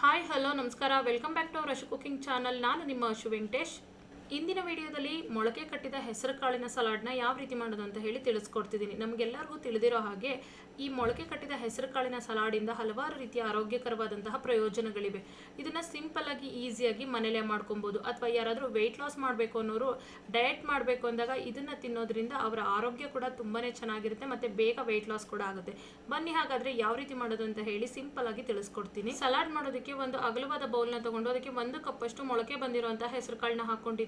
Hi hello ನಮಸ್ಕಾರ. Welcome back to Ashu cooking channel ನಾನು ನಿಮ್ಮ ಅಶು ವೆಂಕಟೇಶ್. ಇಂದಿನ ವಿಡಿಯೋದಲ್ಲಿ ಮೊಳಕೆ ಕಟ್ಟಿದ ಹೆಸರು ಕಾಳಿನ ಸಲಾಡ್ನ ಯಾವ ರೀತಿ ಮಾಡೋದು ಅಂತ ಹೇಳಿ ತಿಳಿಸ್ಕೊಡ್ತಿದ್ದೀನಿ. ನಮಗೆಲ್ಲರಿಗೂ ತಿಳಿದಿರೋ ಹಾಗೆ ಈ ಮೊಳಕೆ ಕಟ್ಟಿದ ಹೆಸರು ಕಾಳಿನ ಸಲಾಡಿಂದ ಹಲವಾರು ರೀತಿಯ ಆರೋಗ್ಯಕರವಾದಂತಹ ಪ್ರಯೋಜನಗಳಿವೆ. ಇದನ್ನು ಸಿಂಪಲ್ ಆಗಿ ಈಸಿಯಾಗಿ ಮನೇಲೆ ಮಾಡ್ಕೊಬೋದು. ಅಥವಾ ಯಾರಾದರೂ ವೆಯ್ಟ್ ಲಾಸ್ ಮಾಡಬೇಕು ಅನ್ನೋರು ಡಯಟ್ ಮಾಡಬೇಕು ಅಂದಾಗ ಇದನ್ನು ತಿನ್ನೋದ್ರಿಂದ ಅವರ ಆರೋಗ್ಯ ಕೂಡ ತುಂಬಾ ಚೆನ್ನಾಗಿರುತ್ತೆ ಮತ್ತು ಬೇಗ ವೆಯ್ಟ್ ಲಾಸ್ ಕೂಡ ಆಗುತ್ತೆ. ಬನ್ನಿ ಹಾಗಾದರೆ ಯಾವ ರೀತಿ ಮಾಡೋದು ಅಂತ ಹೇಳಿ ಸಿಂಪಲ್ ಆಗಿ ತಿಳಿಸ್ಕೊಡ್ತೀನಿ. ಸಲಾಡ್ ಮಾಡೋದಕ್ಕೆ ಒಂದು ಅಗಲವಾದ ಬೌಲ್ನ ತೊಗೊಂಡು ಅದಕ್ಕೆ ಒಂದು ಕಪ್ಪಷ್ಟು ಮೊಳಕೆ ಬಂದಿರುವಂತಹ ಹೆಸರು ಕಾಳನ್ನ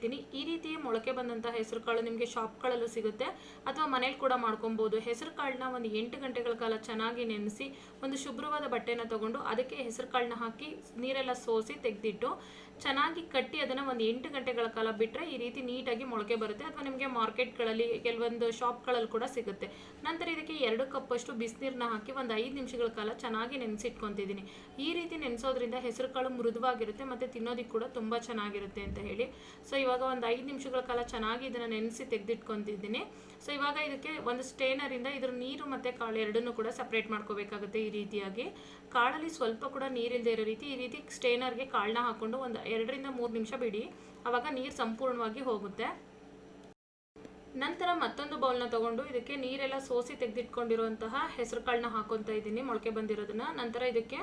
ಹಾಕೊಂಡಿದ್ದೀನಿ ಈ ರೀತಿ ಮೊಳಕೆ ಬಂದಂತಹ ಹೆಸರು ಕಾಳು ನಿಮಗೆ ಶಾಪ್ಗಳಲ್ಲೂ ಸಿಗುತ್ತೆ. ಅಥವಾ ಮನೇಲಿ ಕೂಡ ಮಾಡ್ಕೊಬಹುದು ಹೆಸರು ಕಾಳನ್ನ ಒಂದು ಎಂಟು ಗಂಟೆಗಳ ಕಾಲ ಚೆನ್ನಾಗಿ ನೆನೆಸಿ, ಒಂದು ಶುಭ್ರವಾದ ಬಟ್ಟೆನ ತಗೊಂಡು ಅದಕ್ಕೆ ಹೆಸರು ಕಾಳನ್ನ ಹಾಕಿ ನೀರೆಲ್ಲ ಸೋಸಿ ತೆಗೆದಿಟ್ಟು, ಚೆನ್ನಾಗಿ ಕಟ್ಟಿ ಅದನ್ನ ಒಂದು ಎಂಟು ಗಂಟೆಗಳ ಕಾಲ ಬಿಟ್ಟರೆ ಈ ರೀತಿ ನೀಟಾಗಿ ಮೊಳಕೆ ಬರುತ್ತೆ. ಅಥವಾ ನಿಮಗೆ ಮಾರ್ಕೆಟ್ಗಳಲ್ಲಿ ಕೆಲವೊಂದು ಶಾಪ್ಗಳಲ್ಲಿ ಕೂಡ ಸಿಗುತ್ತೆ. ನಂತರ ಇದಕ್ಕೆ ಎರಡು ಕಪ್ಪಷ್ಟು ಬಿಸಿನೀರನ್ನ ಹಾಕಿ ಒಂದು ಐದು ನಿಮಿಷಗಳ ಕಾಲ ಚೆನ್ನಾಗಿ ನೆನೆಸಿಟ್ಕೊತಿದ್ದೀನಿ. ಈ ರೀತಿ ನೆನೆಸೋದ್ರಿಂದ ಹೆಸರು ಕಾಳು ಮೃದುವಾಗಿರುತ್ತೆ, ಮತ್ತೆ ತಿನ್ನೋದಕ್ಕೆ ಕೂಡ ತುಂಬಾ ಚೆನ್ನಾಗಿರುತ್ತೆ ಅಂತ ಹೇಳಿ. ಸೊ ಇವಾಗ ಒಂದು ಐದು ನಿಮಿಷಗಳ ಕಾಲ ಚೆನ್ನಾಗಿ ಇದನ್ನು ನೆನೆಸಿ ತೆಗೆದಿಟ್ಕೊಂಡಿದ್ದೀನಿ ಸೊ ಇವಾಗ ಇದಕ್ಕೆ ಒಂದು ಸ್ಟೇನರಿಂದ ಇದ್ರ ನೀರು ಮತ್ತು ಕಾಳು ಎರಡನ್ನೂ ಕೂಡ ಸಪ್ರೇಟ್ ಮಾಡ್ಕೋಬೇಕಾಗುತ್ತೆ ಈ ರೀತಿಯಾಗಿ. ಕಾಳಲ್ಲಿ ಸ್ವಲ್ಪ ಕೂಡ ನೀರಿಲ್ಲದೆ ಇರೋ ರೀತಿ ಈ ರೀತಿ ಸ್ಟೇನರ್ಗೆ ಕಾಳನ್ನ ಹಾಕ್ಕೊಂಡು ಒಂದು ಎರಡರಿಂದ ಮೂರು ನಿಮಿಷ ಬಿಡಿ. ಆವಾಗ ನೀರು ಸಂಪೂರ್ಣವಾಗಿ ಹೋಗುತ್ತೆ. ನಂತರ ಮತ್ತೊಂದು ಬೌಲ್ನ ತಗೊಂಡು ಇದಕ್ಕೆ ನೀರೆಲ್ಲ ಸೋಸಿ ತೆಗೆದಿಟ್ಕೊಂಡಿರುವಂತಹ ಹೆಸರುಕಾಳನ್ನ ಹಾಕೊತಾ ಇದ್ದೀನಿ, ಮೊಳಕೆ ಬಂದಿರೋದನ್ನ. ನಂತರ ಇದಕ್ಕೆ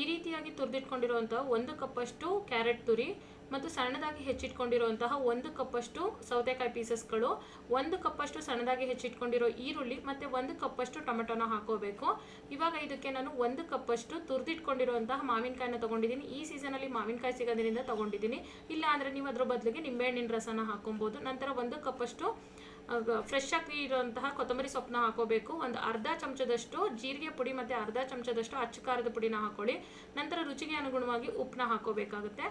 ಈ ರೀತಿಯಾಗಿ ತುರಿದಿಟ್ಕೊಂಡಿರುವಂತಹ ಒಂದು ಕಪ್ಪಷ್ಟು ಕ್ಯಾರೆಟ್ ತುರಿ ಮತ್ತು ಸಣ್ಣದಾಗಿ ಹೆಚ್ಚಿಟ್ಕೊಂಡಿರುವಂತಹ ಒಂದು ಕಪ್ಪಷ್ಟು ಸೌತೆಕಾಯಿ ಪೀಸಸ್ಗಳು, ಒಂದು ಕಪ್ಪಷ್ಟು ಸಣ್ಣದಾಗಿ ಹೆಚ್ಚಿಟ್ಕೊಂಡಿರೋ ಈರುಳ್ಳಿ ಮತ್ತೆ ಒಂದು ಕಪ್ಪಷ್ಟು ಟೊಮೆಟೊನ ಹಾಕೋಬೇಕು. ಇವಾಗ ಇದಕ್ಕೆ ನಾನು ಒಂದು ಕಪ್ಪಷ್ಟು ತುರಿದಿಟ್ಕೊಂಡಿರುವಂತಹ ಮಾವಿನಕಾಯಿನ ತಗೊಂಡಿದ್ದೀನಿ. ಈ ಸೀಸನಲ್ಲಿ ಮಾವಿನಕಾಯಿ ಸಿಗೋದ್ರಿಂದ ತಗೊಂಡಿದ್ದೀನಿ. ಇಲ್ಲ ಅಂದ್ರೆ ನೀವು ಅದರ ಬದಲಿಗೆ ನಿಂಬೆಹಣ್ಣಿನ ರಸನ ಹಾಕೊಬಹುದು ನಂತರ ಒಂದು ಕಪ್ಪಷ್ಟು ಫ್ರೆಶ್ ಆಗಿ ಇರುವಂತಹ ಕೊತ್ತಂಬರಿ ಸೊಪ್ಪನ್ನ ಹಾಕೋಬೇಕು. ಒಂದು ಅರ್ಧ ಚಮಚದಷ್ಟು ಜೀರಿಗೆ ಪುಡಿ ಮತ್ತೆ ಅರ್ಧ ಚಮಚದಷ್ಟು ಅಚ್ಚು ಖಾರದ ಪುಡಿನ ಹಾಕೊಳ್ಳಿ. ನಂತರ ರುಚಿಗೆ ಅನುಗುಣವಾಗಿ ಉಪ್ಪನ್ನ ಹಾಕೋಬೇಕಾಗುತ್ತೆ.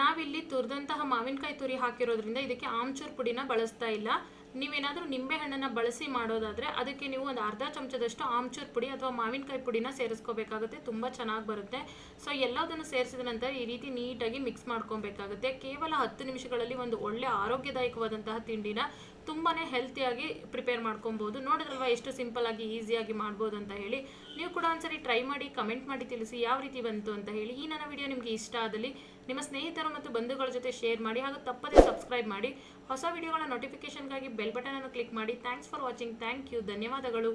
ನಾವಿಲ್ಲಿ ತುರಿದಂತಹ ಮಾವಿನಕಾಯಿ ತುರಿ ಹಾಕಿರೋದ್ರಿಂದ ಇದಕ್ಕೆ ಆಮ್ಚೂರ್ ಪುಡಿನ ಬಳಸ್ತಾ ಇಲ್ಲ. ನೀವೇನಾದರೂ ನಿಂಬೆ ಹಣ್ಣನ್ನು ಬಳಸಿ ಮಾಡೋದಾದರೆ ಅದಕ್ಕೆ ನೀವು ಒಂದು ಅರ್ಧ ಚಮಚದಷ್ಟು ಆಮ್ಚೂರ್ ಪುಡಿ ಅಥವಾ ಮಾವಿನಕಾಯಿ ಪುಡಿನ ಸೇರಿಸ್ಕೋಬೇಕಾಗುತ್ತೆ. ತುಂಬ ಚೆನ್ನಾಗಿ ಬರುತ್ತೆ. ಸೊ, ಎಲ್ಲದನ್ನು ಸೇರಿಸಿದ ನಂತರ ಈ ರೀತಿ ನೀಟಾಗಿ ಮಿಕ್ಸ್ ಮಾಡ್ಕೊಬೇಕಾಗುತ್ತೆ. ಕೇವಲ ಹತ್ತು ನಿಮಿಷಗಳಲ್ಲಿ ಒಂದು ಒಳ್ಳೆ ಆರೋಗ್ಯದಾಯಕವಾದಂತಹ ತಿಂಡಿನ ತುಂಬಾ ಹೆಲ್ತಿಯಾಗಿ ಪ್ರಿಪೇರ್ ಮಾಡ್ಕೊಬೋದು. ನೋಡಿದ್ರಲ್ವಾ ಎಷ್ಟು ಸಿಂಪಲ್ ಆಗಿ ಈಸಿಯಾಗಿ ಮಾಡ್ಬೋದು ಅಂತ ಹೇಳಿ? ನೀವು ಕೂಡ ಒಂದ್ಸರಿ ಟ್ರೈ ಮಾಡಿ ಕಮೆಂಟ್ ಮಾಡಿ ತಿಳಿಸಿ ಯಾವ ರೀತಿ ಬಂತು ಅಂತ ಹೇಳಿ. ಈ ನನ್ನ ವಿಡಿಯೋ ನಿಮಗೆ ಇಷ್ಟ ಆದಲ್ಲಿ ನಿಮ್ಮ ಸ್ನೇಹಿತರು ಮತ್ತು ಬಂಧುಗಳ ಜೊತೆ ಶೇರ್ ಮಾಡಿ ಹಾಗೂ ತಪ್ಪದೇ ಸಬ್ಸ್ಕ್ರೈಬ್ ಮಾಡಿ. ಹೊಸ ವಿಡಿಯೋಗಳ ನೋಟಿಫಿಕೇಶನ್ಗಾಗಿ ಬೆಲ್ ಬಟನ್ ಅನ್ನು ಕ್ಲಿಕ್ ಮಾಡಿ. Thanks for watching thank you ಧನ್ಯವಾದಗಳು.